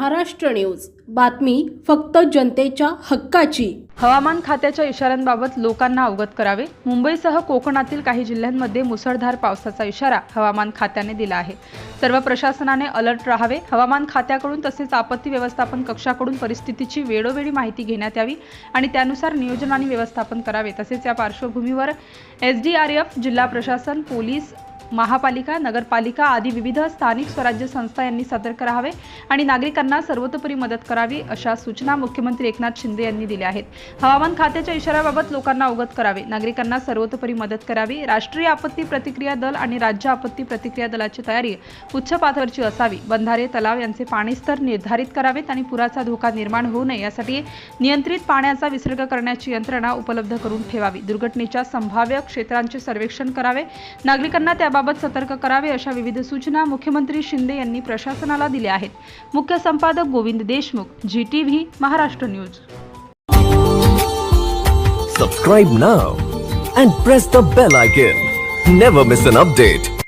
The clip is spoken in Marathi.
महाराष्ट्र न्यूज. बातमी फक्त जनतेच्या हक्काची. हवामान खात्याच्या इशाऱ्यांबाबत लोकांना अवगत करावे. मुंबईसह कोकणातील काही जिल्ह्यांमध्ये मुसळधार पावसाचा इशारा हवामान खात्याने दिला आहे. सर्व प्रशासनाने अलर्ट राहावे. हवामान खात्याकडून तसेच आपत्ती व्यवस्थापन कक्षाकडून परिस्थितीची वेळोवेळी माहिती घेण्यात यावी आणि त्यानुसार नियोजन आणि व्यवस्थापन करावे. तसेच या पार्श्वभूमीवर एसडीआरएफ जिल्हा प्रशासन पोलीस महापालिका नगरपालिका आदी विविध स्थानिक स्वराज्य संस्था यांनी सतर्क राहावे आणि नागरिकांना सर्वतोपरी मदत करावी अशा सूचना मुख्यमंत्री एकनाथ शिंदे यांनी दिल्या आहेत. हवामान खात्याच्या इशाऱ्याबाबत लोकांना अवगत करावे. नागरिकांना सर्वतोपरी मदत करावी. राष्ट्रीय आपत्ती प्रतिक्रिया दल आणि राज्य आपत्ती प्रतिक्रिया दलाची तयारी उच्च पातळीची असावी. बंधारे तलाव यांचे पाणी स्तर निर्धारित करावेत आणि पुराचा धोका निर्माण होऊ नये यासाठी नियंत्रित पाण्याचा विसर्ग करण्याची यंत्रणा उपलब्ध करून ठेवावी. दुर्घटनेच्या संभाव्य क्षेत्रांचे सर्वेक्षण करावे. नागरिकांना त्याबाबत सतर्क करावे अशा विविध सूचना मुख्यमंत्री शिंदे यांनी प्रशासनाला दिल्या आहेत. मुख्य संपादक Govind Deshmukh ji T V Maharashtra news. Subscribe now and press the bell icon never miss an update